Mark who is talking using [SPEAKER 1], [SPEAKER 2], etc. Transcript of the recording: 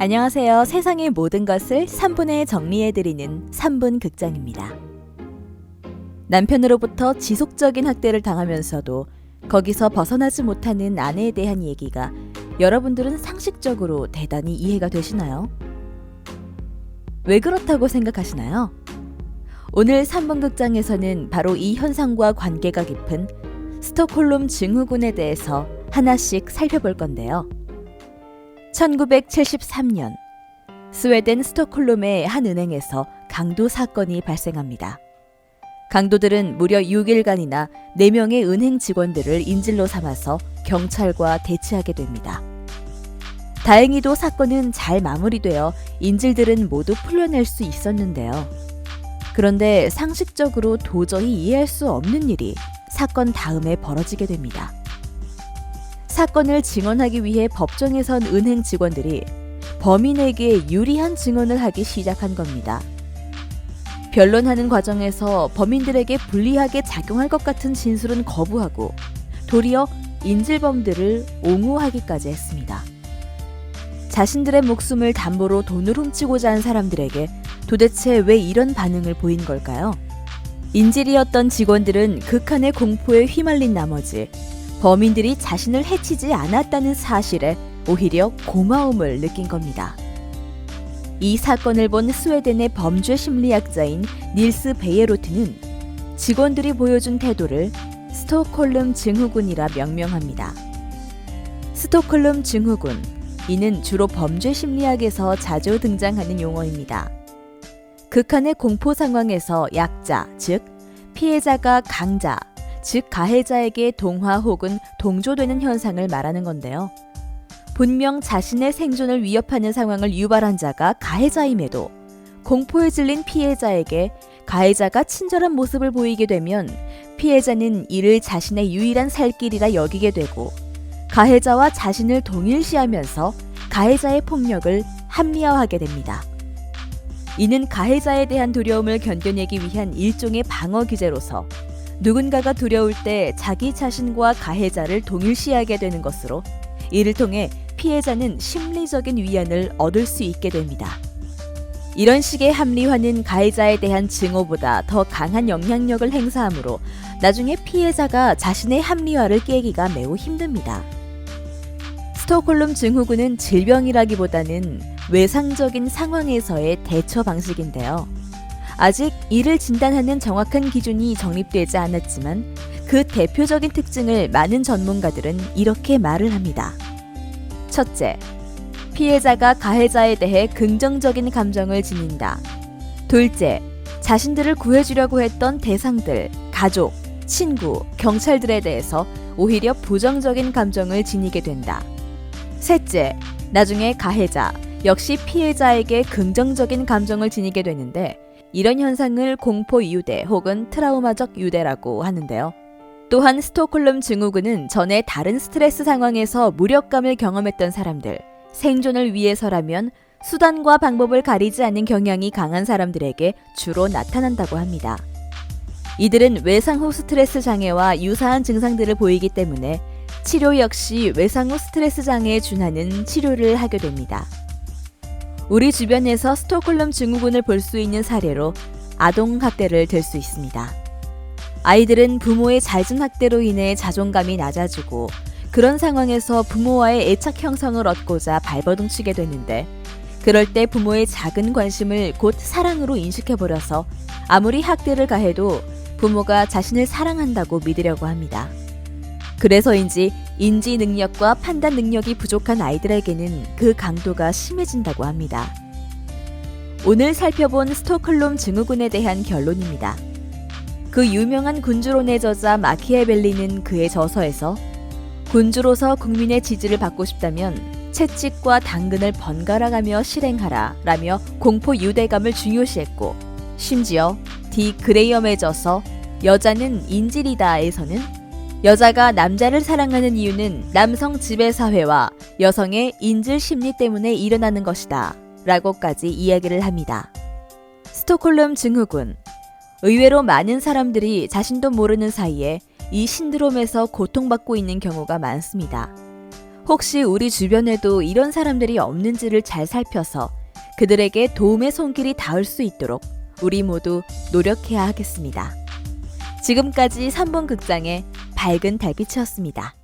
[SPEAKER 1] 안녕하세요. 세상의 모든 것을 3분에 정리해드리는 3분 극장입니다. 남편으로부터 지속적인 학대를 당하면서도 거기서 벗어나지 못하는 아내에 대한 얘기가 여러분들은 상식적으로 대단히 이해가 되시나요? 왜 그렇다고 생각하시나요? 오늘 3분 극장에서는 바로 이 현상과 관계가 깊은 스톡홀름 증후군에 대해서 하나씩 살펴볼 건데요. 1973년 스웨덴 스톡홀름의 한 은행에서 강도 사건이 발생합니다. 강도들은 무려 6일간이나 4명의 은행 직원들을 인질로 삼아서 경찰과 대치하게 됩니다. 다행히도 사건은 잘 마무리되어 인질들은 모두 풀려낼 수 있었는데요. 그런데 상식적으로 도저히 이해할 수 없는 일이 사건 다음에 벌어지게 됩니다. 사건을 증언하기 위해 법정에 선 은행 직원들이 범인에게 유리한 증언을 하기 시작한 겁니다. 변론하는 과정에서 범인들에게 불리하게 작용할 것 같은 진술은 거부하고 도리어 인질범들을 옹호하기까지 했습니다. 자신들의 목숨을 담보로 돈을 훔치고자 한 사람들에게 도대체 왜 이런 반응을 보인 걸까요? 인질이었던 직원들은 극한의 공포에 휘말린 나머지 범인들이 자신을 해치지 않았다는 사실에 오히려 고마움을 느낀 겁니다. 이 사건을 본 스웨덴의 범죄 심리학자인 닐스 베예로트는 직원들이 보여준 태도를 스톡홀름 증후군이라 명명합니다. 스톡홀름 증후군 이는 주로 범죄 심리학에서 자주 등장하는 용어입니다. 극한의 공포 상황에서 약자, 즉 피해자가 강자, 즉 가해자에게 동화 혹은 동조되는 현상을 말하는 건데요. 분명 자신의 생존을 위협하는 상황을 유발한 자가 가해자임에도 공포에 질린 피해자에게 가해자가 친절한 모습을 보이게 되면 피해자는 이를 자신의 유일한 살 길이라 여기게 되고 가해자와 자신을 동일시하면서 가해자의 폭력을 합리화하게 됩니다. 이는 가해자에 대한 두려움을 견뎌내기 위한 일종의 방어 기제로서 누군가가 두려울 때 자기 자신과 가해자를 동일시하게 되는 것으로 이를 통해 피해자는 심리적인 위안을 얻을 수 있게 됩니다. 이런 식의 합리화는 가해자에 대한 증오보다 더 강한 영향력을 행사하므로 나중에 피해자가 자신의 합리화를 깨기가 매우 힘듭니다. 스톡홀름 증후군은 질병이라기보다는 외상적인 상황에서의 대처 방식인데요. 아직 이를 진단하는 정확한 기준이 정립되지 않았지만 그 대표적인 특징을 많은 전문가들은 이렇게 말을 합니다. 첫째, 피해자가 가해자에 대해 긍정적인 감정을 지닌다. 둘째, 자신들을 구해주려고 했던 대상들, 가족, 친구, 경찰들에 대해서 오히려 부정적인 감정을 지니게 된다. 셋째, 나중에 가해자, 역시 피해자에게 긍정적인 감정을 지니게 되는데 이런 현상을 공포 유대 혹은 트라우마적 유대라고 하는데요. 또한 스톡홀름 증후군은 전에 다른 스트레스 상황에서 무력감을 경험했던 사람들, 생존을 위해서라면 수단과 방법을 가리지 않는 경향이 강한 사람들에게 주로 나타난다고 합니다. 이들은 외상 후 스트레스 장애와 유사한 증상들을 보이기 때문에 치료 역시 외상 후 스트레스 장애에 준하는 치료를 하게 됩니다. 우리 주변에서 스톡홀름 증후군을 볼 수 있는 사례로 아동 학대를 들 수 있습니다. 아이들은 부모의 잦은 학대로 인해 자존감이 낮아지고 그런 상황에서 부모와의 애착 형성을 얻고자 발버둥치게 되는데 그럴 때 부모의 작은 관심을 곧 사랑으로 인식해버려서 아무리 학대를 가해도 부모가 자신을 사랑한다고 믿으려고 합니다. 그래서인지 인지 능력과 판단 능력이 부족한 아이들에게는 그 강도가 심해진다고 합니다. 오늘 살펴본 스톡홀름 증후군에 대한 결론입니다. 그 유명한 군주론의 저자 마키에벨리는 그의 저서에서 군주로서 국민의 지지를 받고 싶다면 채찍과 당근을 번갈아가며 실행하라 라며 공포 유대감을 중요시했고 심지어 디 그레이엄의 저서 여자는 인질이다에서는 여자가 남자를 사랑하는 이유는 남성 지배 사회와 여성의 인질 심리 때문에 일어나는 것이다. 라고까지 이야기를 합니다. 스톡홀름 증후군. 의외로 많은 사람들이 자신도 모르는 사이에 이 신드롬에서 고통받고 있는 경우가 많습니다. 혹시 우리 주변에도 이런 사람들이 없는지를 잘 살펴서 그들에게 도움의 손길이 닿을 수 있도록 우리 모두 노력해야 하겠습니다. 지금까지 3번 극장의 밝은 달빛이었습니다.